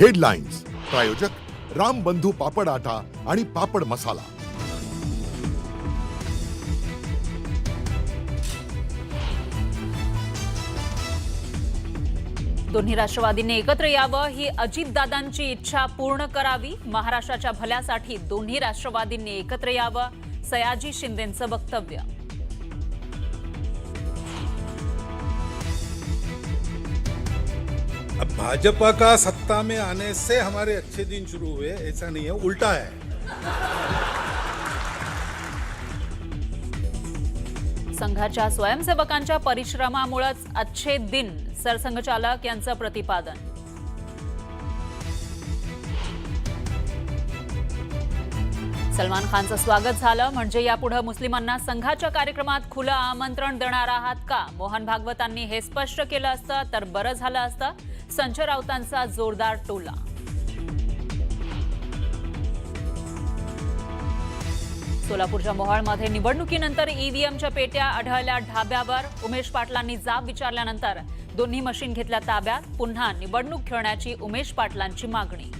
Headlines प्रायोजक राम बंधू पापड आटा आणि पापड मसाला. दोन्ही राष्ट्रवादींनी एकत्र यावं ही अजितदादांची इच्छा पूर्ण करावी. महाराष्ट्राच्या भल्यासाठी दोन्ही राष्ट्रवादींनी एकत्र यावं. सयाजी शिंदेंचं वक्तव्य. अब भाजपा का सत्ता में आने से हमारे अच्छे दिन शुरू हुए ऐसा नहीं है उल्टा है। संघाच्या स्वयंसेवकांच्या परिश्रमामुळेच अच्छे दिन सरसंघचालक यांचं प्रतिपादन। सलमान खानचं स्वागत झालं. म्हणजे यापुढे मुस्लिमांना संघाच्या कार्यक्रमात खुलं आमंत्रण देणार आहात का? मोहन भागवतांनी हे स्पष्ट केलं असतं तर बरं झालं असतं. संजय राऊतांचा जोरदार टोला. सोलापूरच्या मोहाळमध्ये निवडणुकीनंतर ईव्हीएमच्या पेट्या आढळल्या ढाब्यावर. उमेश पाटलांनी जाब विचारल्यानंतर दोन्ही मशीन घेतल्या ताब्यात. पुन्हा निवडणूक खेळण्याची उमेश पाटलांची मागणी.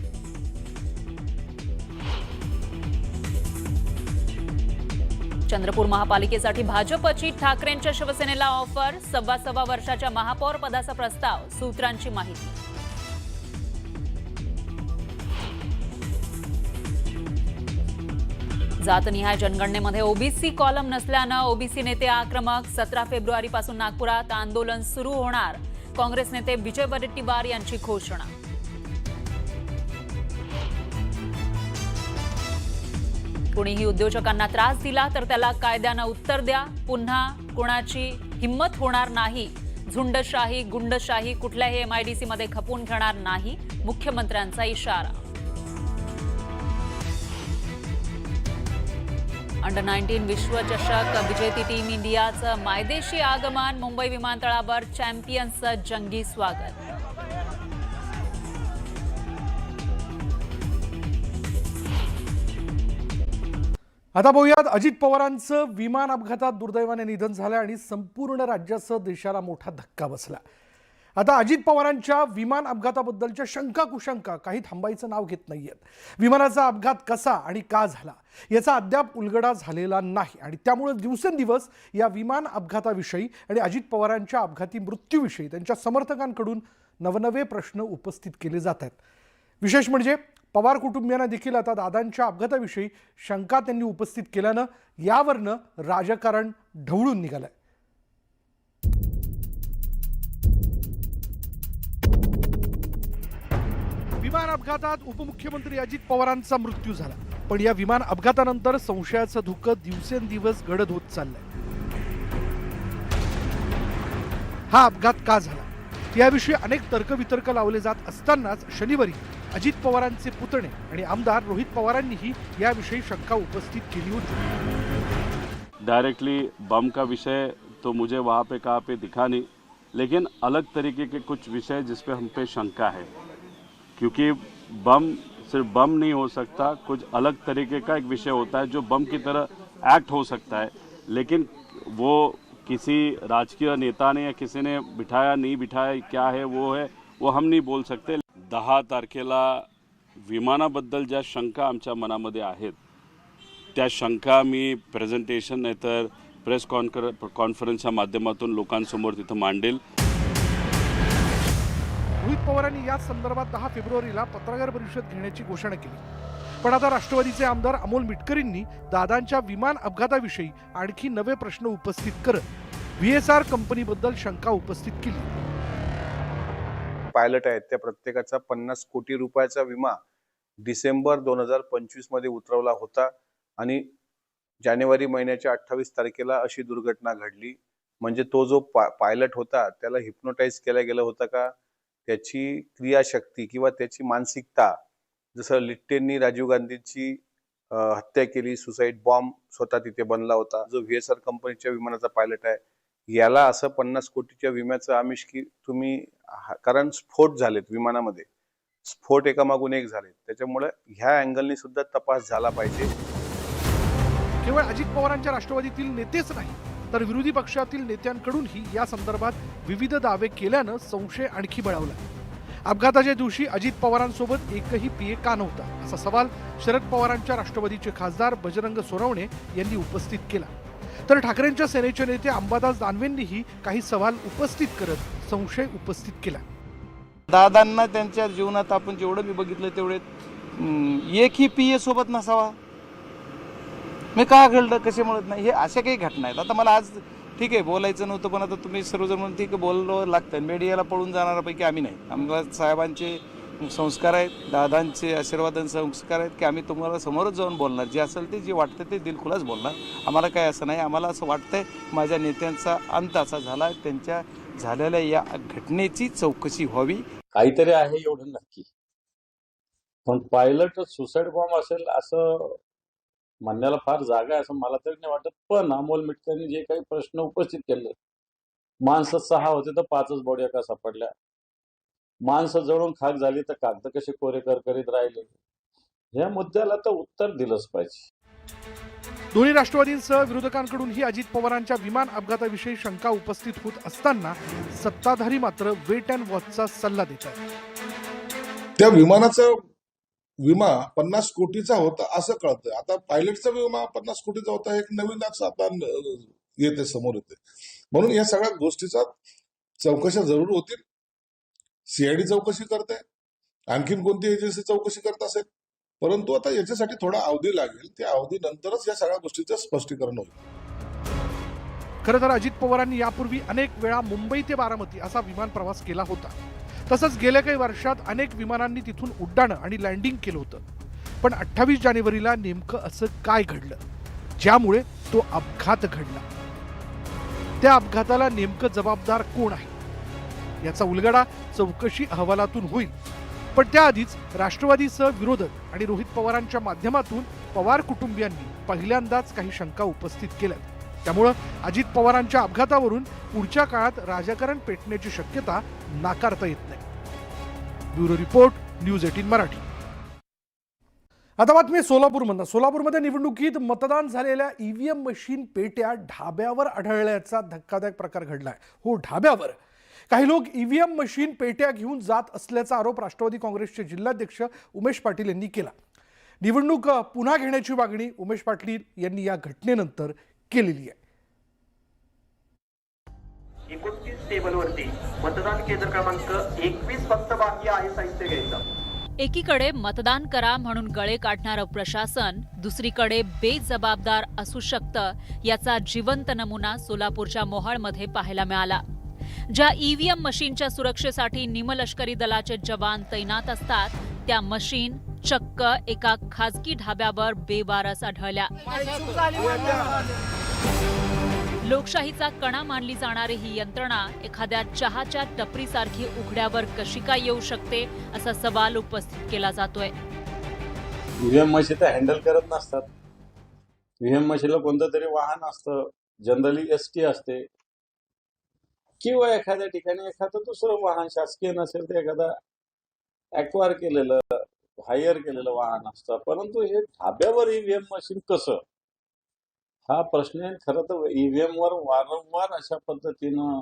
चंद्रपूर महापालिकेसाठी भाजपची ठाकरेंच्या शिवसेनेला ऑफर सव्वा सव्वा वर्षाच्या महापौर पदाचा प्रस्ताव सूत्रांची माहिती. जातनिहाय जनगणनेमध्ये ओबीसी कॉलम नसल्यानं ओबीसी नेते आक्रमक सतरा फेब्रुवारीपासून नागपुरात आंदोलन सुरू होणार. काँग्रेस नेते विजय वडेट्टीवार यांची घोषणा. कुणीही उद्योजकांना त्रास दिला तर त्याला कायद्यानं उत्तर द्या. पुन्हा कुणाची हिंमत होणार नाही. झुंडशाही गुंडशाही कुठल्याही एमआयडीसी मध्ये खपून घेणार नाही मुख्यमंत्र्यांचा इशारा. अंडर नाईन्टीन विश्वचषक विजेती टीम इंडियाचं मायदेशी आगमन. मुंबई विमानतळावर चॅम्पियन्सचं जंगी स्वागत. आता पाहूयात अजित पवारांचं विमान अपघातात दुर्दैवाने निधन झालं आणि संपूर्ण राज्यासह देशाला मोठा धक्का बसला. आता अजित पवारांच्या विमान अपघाताबद्दलच्या शंका कुशंका काही थांबायचं नाव घेत नाहीयेत. विमानाचा अपघात कसा आणि का झाला याचा अद्याप उलगडा झालेला नाही आणि त्यामुळे दिवसेंदिवस या विमान अपघाताविषयी आणि अजित पवारांच्या अपघाती मृत्यूविषयी त्यांच्या समर्थकांकडून नवनवे प्रश्न उपस्थित केले जात आहेत. विशेष म्हणजे पवार कुटुंबियांना देखील आता दादांच्या अपघाताविषयी शंका त्यांनी उपस्थित केल्यानं यावरनं राजकारण ढवळून निघालंय. विमान अपघातात उपमुख्यमंत्री अजित पवारांचा मृत्यू झाला. पण या विमान अपघातानंतर संशयाचं धुकं दिवसेंदिवस गडद होत चाललंय. हा अपघात का झाला? याविषयी अनेक तर्कवितर्क लावले जात असतानाच शनिवारी अजित पवारांचे पुतणे आणि आमदार रोहित पवारांनीही याविषयी शंका उपस्थित केली होती. डायरेक्टली बम का विषय तो मुझे वहाँ पे कहाँ पे दिखा नहीं लेकिन अलग तरीके के कुछ विषय जिस पे हम पे शंका है। क्योंकि बम सिर्फ बम नहीं हो सकता कुछ अलग तरीके का एक विषय होता है जो बम की तरह एक्ट हो सकता है। लेकिन वो किसी राजकीय नेता ने या किसी ने बिठाया नहीं बिठाया क्या है वो है वो हम नहीं बोल सकते। दहा तारखेला विमानाबद्दल ज्या शंका आमच्या मनामध्ये आहेत त्या शंका मी प्रेझेंटेशन नाहीतर प्रेस कॉन्कर कॉन्फरन्सच्या माध्यमातून लोकांसमोर तिथं मांडेल. रोहित पवारांनी याच संदर्भात दहा फेब्रुवारीला पत्रकार परिषद घेण्याची घोषणा केली. पण आता राष्ट्रवादीचे आमदार अमोल मिटकरींनी दादांच्या विमान अपघाताविषयी आणखी नवे प्रश्न उपस्थित करत व्ही एस आर कंपनीबद्दल शंका उपस्थित केली. पायलट आहेत त्या प्रत्येकाचा पन्नास कोटी रुपयाचा विमा डिसेंबर दोन हजार पंचवीसमध्ये उतरवला होता आणि जानेवारी महिन्याच्या अठ्ठावीस तारखेला अशी दुर्घटना घडली. म्हणजे तो जो पा पायलट होता त्याला हिप्नोटाईज केला गेला होता का? त्याची क्रियाशक्ती किंवा त्याची मानसिकता जसं लिट्टेंनी राजीव गांधींची हत्या केली सुसाईड बॉम्ब स्वतः तिथे बनला होता जो व्ही एस आर कंपनीच्या विमानाचा पायलट आहे याला असं पन्नास कोटीच्या विम्याचं आमिष की तुम्ही कारण स्फोट झालेत विमानामध्ये. स्फोट एकामागून एक झालेत. त्याच्यामुळे ह्या अँगलनी सुद्धा तपास झाला पाहिजे. केवळ अजित पवारांच्या राष्ट्रवादीतील नेतेच नाही तर विरोधी पक्षातील नेत्यांकडूनही या संदर्भात विविध दावे केल्यानं संशय आणखी बळावला. अपघाताच्या दिवशी अजित पवारांसोबत एकही पीए का नव्हता असा सवाल शरद पवारांच्या राष्ट्रवादीचे खासदार बजरंग सोनवणे यांनी उपस्थित केला. तर ठाकरेंच्या सेनेचे नेते अंबादास दानवेंनीही काही सवाल उपस्थित करत संशय उपस्थित केला. दादांना त्यांच्या जीवनात आपण जेवढं मी बघितलं तेवढे एक एकही पी ए सोबत नसावा. मी का घडलं कसे म्हणत नाही हे अशा काही घटना आहेत. आता मला आज ठीक आहे बोलायचं नव्हतं पण आता तुम्ही सर्वजण म्हणून ठीक आहे बोललो लागतं मीडियाला पळून जाणाऱ्यापैकी आम्ही नाही. आम्हाला साहेबांचे संस्कार आहेत दादांचे आशीर्वादांचे संस्कार आहेत की आम्ही तुम्हाला समोरच जाऊन बोलणार. जे असेल ते जे वाटतं ते दिलखुलाच बोलणार. आम्हाला काय असं नाही आम्हाला असं वाटतंय माझ्या नेत्यांचा अंत असा झाला त्यांच्या झालेल्या या घटनेची चौकशी व्हावी. काहीतरी आहे एवढं नक्की. पण पायलट सुसाईड बॉम्ब असेल असं म्हणण्याला फार जागा आहे असं मला तरी नाही वाटत. पण अमोल मिटकरनी जे काही प्रश्न उपस्थित केले माणसं सहा होते तर पाचच बॉड्या का सापडल्या. माणसं जळून खाक झाली तर कागद कसे कोरे करकरीत राहिले? या मुद्द्याला तर उत्तर दिलंच पाहिजे. दोन्ही राष्ट्रवादींसह विरोधकांकडूनही अजित पवारांच्या विमान अपघाताविषयी शंका उपस्थित होत असताना सत्ताधारी मात्र वेट अँड वॉचचा सल्ला देत आहेत. त्या विमानाचा विमा पन्नास कोटीचा होता असं कळतंय. आता पायलटचा विमा पन्नास कोटीचा होता एक नवीनच आता येते समोर येते. म्हणून या सगळ्या गोष्टीचा चौकशा जरूर होतील. सीआयडी चौकशी करते. आणखीन कोणती एजन्सी चौकशी करत असेल? परंतु आता याच्यासाठी थोडा अवधी लागेल. त्या अवधीनंतरच या सगळ्या गोष्टीचं स्पष्टीकरण होईल. खरं तर अजित पवारांनी यापूर्वी अनेक वेळा मुंबई ते बारामती असा विमान प्रवास केला होता. तसंच गेल्या काही वर्षात अनेक विमानांनी तिथून उड्डाणं आणि लँडिंग केलं होतं. पण अठ्ठावीस जानेवारीला नेमकं असं काय घडलं? ज्यामुळे तो अपघात घडला. त्या अपघाताला नेमकं जबाबदार कोण आहे? याचा उलगडा चौकशी अहवालातून होईल. पण त्याआधीच राष्ट्रवादीसह विरोधक आणि रोहित पवारांच्या माध्यमातून पवार कुटुंबियांनी पहिल्यांदाच काही शंका उपस्थित केल्या त्यामुळं अजित पवारांच्या अपघातावरून पुढच्या काळात राजकारण पेटण्याची शक्यता नाकारता येत नाही. Bureau report news eighteen Marathi. आता बातमी सोलापूरमधनं. सोलापूरमध्ये निवडणुकीत मतदान झालेल्या ईव्हीएम मशीन पेट्या ढाब्यावर आढळल्याचा धक्कादायक प्रकार घडलाय. हो ढाब्यावर. काही लोक ईव्हीएम मशीन पेट्या घेऊन जात असल्याचा आरोप राष्ट्रवादी काँग्रेसचे जिल्हाध्यक्ष उमेश पाटील यांनी केला. निवडणूक पुन्हा घेण्याची मागणी उमेश पाटील यांनी या घटनेनंतर केलेली आहे. एकोणतीस टेबलवरती मतदान केंद्र क्रमांक एकवीस फक्त बाकी आहे साहित्य घ्यायचं. एकीकडे मतदान करा म्हणून गळे काढणारं प्रशासन दुसरीकडे बेजबाबदार असू शकतं याचा जिवंत नमुना सोलापूरच्या मोहाळमध्ये पाहायला मिळाला. ज्या ईव्हीएम मशीनच्या सुरक्षेसाठी निमलष्करी दलाचे जवान तैनात असतात त्या मशीन चक्क एका खाजगी ढाब्यावर बेवारस आढळल्या. लोकशाहीचा कणा मानली जाणारी ही यंत्रणा एखाद्या चहाच्या टपरीसारखी उघड्यावर कशी काय येऊ शकते असा सवाल उपस्थित केला जातोय. ईव्हीएम मशीन तर हँडल करत नसतात. ईव्हीएम मशीनला कोणतं तरी वाहन असतं. जनरली एस टी असते. किंवा एखाद्या ठिकाणी एखादं दुसरं वाहन शासकीय नसेल तर एखादा ऍक्वायर केलेलं हायर केलेलं वाहन असतं. परंतु हे ढाब्यावर ईव्हीएम मशीन कसं? हा प्रश्न आहे. खरं तर ईव्हीएम वर वारंवार अशा पद्धतीनं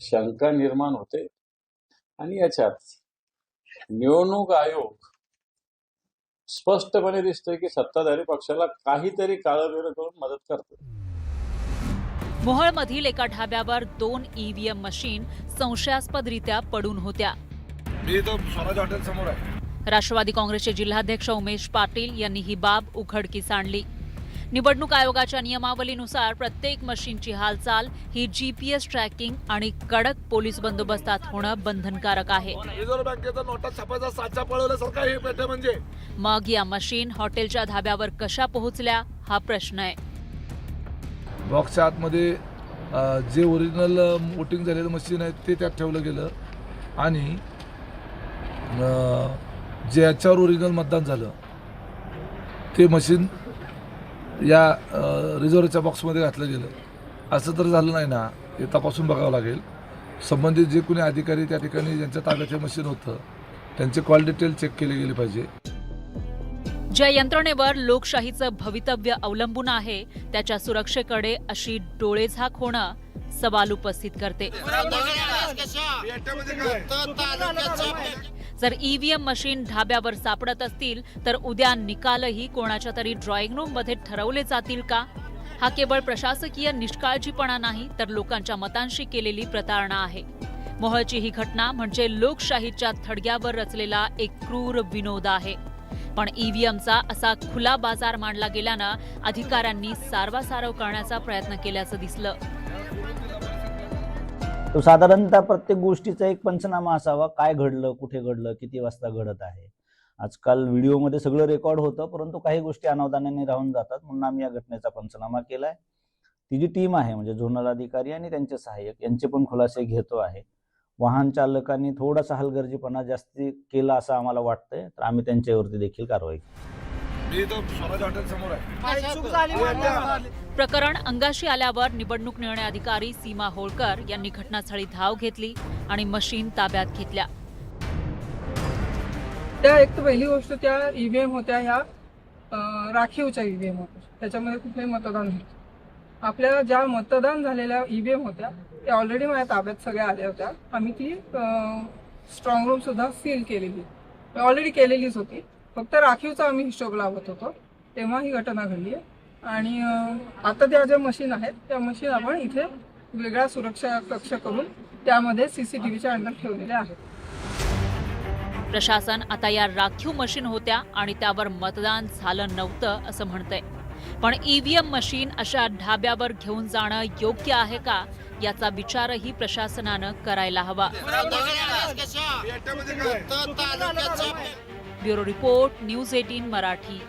शंका निर्माण होते. आणि याच्यात निवडणूक आयोग स्पष्टपणे दिसतोय की सत्ताधारी पक्षाला काहीतरी काळं करून मदत करतो मोहोळमधील एका ढाब्यावर दोन ईव्हीएम मशीन संशयास्पदरित्या पडून होत्या. मी तो स्वराज हॉटेल समोर आहे. राष्ट्रवादी काँग्रेसचे जिल्हाध्यक्ष उमेश पाटील यांनी ही बाब उघडकीस आणली. निवडणूक आयोगाच्या नियमावलीनुसार प्रत्येक मशीनची हालचाल ही जीपीएस ट्रॅकिंग आणि कडक पोलीस बंदोबस्तात होणं बंधनकारक आहे. म्हणजे. मग या मशीन हॉटेलच्या धाब्यावर कशा पोहोचल्या हा प्रश्न आहे. बॉक्सच्या आतमध्ये जे ओरिजिनल वोटिंग झालेलं मशीन आहे ते त्यात ठेवलं गेलं. आणि जे याच्यावर ओरिजिनल मतदान झालं ते मशीन या रिझर्वच्या बॉक्समध्ये घातलं गेलं. असं तर झालं नाही ना हे तपासून बघावं लागेल. संबंधित जे कोणी अधिकारी त्या ठिकाणी ज्यांच्या ताब्याचे मशीन होतं त्यांचे कॉल डिटेल चेक केले गेले पाहिजे. ज्या यंत्रणेवर लोकशाहीचं भवितव्य अवलंबून आहे त्याच्या सुरक्षेकडे अशी डोळेझाक होणं सवाल उपस्थित करते. जर ईव्हीएम मशीन ढाब्यावर सापडत असतील तर उद्या निकालही कोणाच्या तरी ड्रॉइंग रूममध्ये ठरवले जातील का? हा केवळ प्रशासकीय निष्काळजीपणा नाही तर लोकांच्या मतांशी केलेली प्रतारणा आहे. मोहळची ही घटना म्हणजे लोकशाहीच्या थडग्यावर रचलेला एक क्रूर विनोद आहे. पण ईव्हीएमचा असा खुला बाजार मांडला गेल्यानं अधिकाऱ्यांनी सारवासारव करण्याचा प्रयत्न केल्याचं दिसलं. तो साधारणतः प्रत्येक गोष्टीचा एक पंचनामा असावा काय घडलं कुठे घडलं किती वाजता घडत आहे. आजकाल व्हिडिओमध्ये सगळं रेकॉर्ड होतं परंतु काही गोष्टी अनावधानाने राहून जातात. म्हणून आम्ही या घटनेचा पंचनामा केलाय. ती जी टीम आहे म्हणजे झोनल अधिकारी आणि त्यांचे सहाय्यक यांचे पण खुलासे घेतो आहे. वाहन चालकांनी थोडासा हलगर्जीपणा जास्ती केला असं आम्हाला वाटतंय तर आम्ही त्यांच्यावरती देखील कारवाई करू. मी तो स्वराज हॉटेल समोर आहे. प्रकरण अंगाशी आल्यावर निवडणूक निर्णय अधिकारी सीमा होळकर यांनी घटनास्थळी धाव घेतली आणि मशीन ताब्यात घेतल्या. त्या एक तर पहिली गोष्ट त्या ईव्हीएम होत्या ह्या अं, राखीवच्या ईव्हीएम होत्या. त्याच्यामध्ये कुठलंही मतदान नव्हतं आपल्या ज्या मतदान झालेल्या ईव्हीएम होत्या त्या ऑलरेडी माझ्या ताब्यात सगळ्या आल्या होत्या. आम्ही ती स्ट्रॉंग रूम सुद्धा सील केलेली. ऑलरेडी केलेलीच होती. फक्त राखीवचा आम्ही हिशोब लावत होतो. तेव्हा ही घटना घडली आहे. आणि आता त्या ज्या मशीन आहेत त्या मशीन आपण इथे वेगळा सुरक्षा कक्ष करून त्यामध्ये सीसीटीव्हीच्या अंडर ठेवलेल्या आहेत. प्रशासन आता या राखीव मशीन होत्या आणि त्यावर मतदान झालं नव्हतं असं म्हणतंय. पण ईव्हीएम मशीन अशा ढाब्यावर घेऊन जाणं योग्य आहे का याचा विचारही प्रशासनानं करायला हवा. Bureau report news eighteen Marathi.